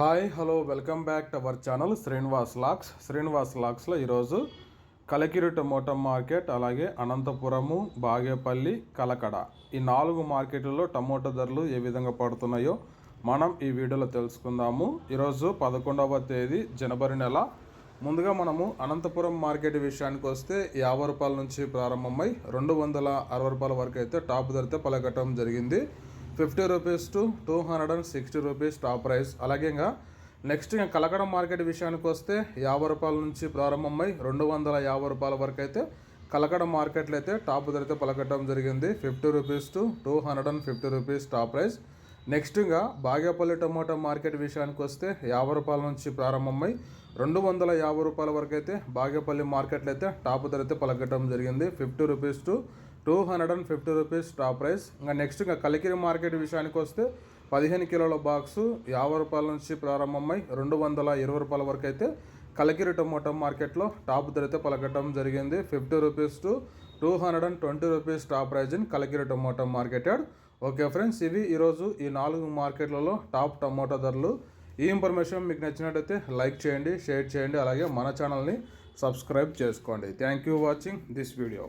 Hi hello welcome back to our channel Srinivas lakhs Srinivas లాక్స్లో ఈరోజు Kalikiri tomato market అలాగే అనంతపురము బాగేపల్లి కలకడ. ఈ నాలుగు మార్కెట్లలో టమోటా ధరలు ఏ విధంగా పడుతున్నాయో మనం ఈ వీడియోలో తెలుసుకుందాము. ఈరోజు పదకొండవ తేదీ జనవరి నెల. ముందుగా మనము అనంతపురం మార్కెట్ విషయానికి వస్తే యాభై రూపాయల నుంచి ప్రారంభమై రెండు వందల అరవై రూపాయల వరకు అయితే టాప్ ధరతో పలకటం జరిగింది. Fifty rupees to two hundred and sixty rupees top price. అలాగే ఇంకా నెక్స్ట్ ఇంకా కలకడ మార్కెట్ విషయానికి వస్తే యాభై రూపాయల నుంచి ప్రారంభమై రెండు వందల యాభై రూపాయల వరకు అయితే కలకడ మార్కెట్లో అయితే టాప్ ధరతో పలకటం జరిగింది. Fifty rupees to two hundred and fifty rupees top price. Next ఇంకా బాగేపల్లి టమోటా మార్కెట్ విషయానికి వస్తే యాభై రూపాయల నుంచి ప్రారంభమై రెండు వందల యాభై రూపాయల వరకు అయితే బాగేపల్లి మార్కెట్లో అయితే టాప్ ధర అయితే పలకటం జరిగింది. Fifty rupees to two hundred and fifty rupees top price. ఇంకా నెక్స్ట్ ఇంకా కలికిరి మార్కెట్ విషయానికి వస్తే పదిహేను కిలోల బాక్సు యాభై రూపాయల నుంచి ప్రారంభమై రెండు వందల ఇరవై రూపాయల వరకు అయితే కలకిరి టొమాటో మార్కెట్లో టాప్ ధర అయితే పలకటం జరిగింది. Fifty rupees to two hundred and twenty rupees top price in Kalikiri tomato marketed. Okay friends ఇవి ఈరోజు ఈ నాలుగు మార్కెట్లలో టాప్ టొమాటో ధరలు. ఈ ఇన్ఫర్మేషన్ మీకు నచ్చినట్టయితే లైక్ చేయండి షేర్ చేయండి అలాగే మన ఛానల్ని సబ్స్క్రైబ్ చేసుకోండి. Thank you watching this video.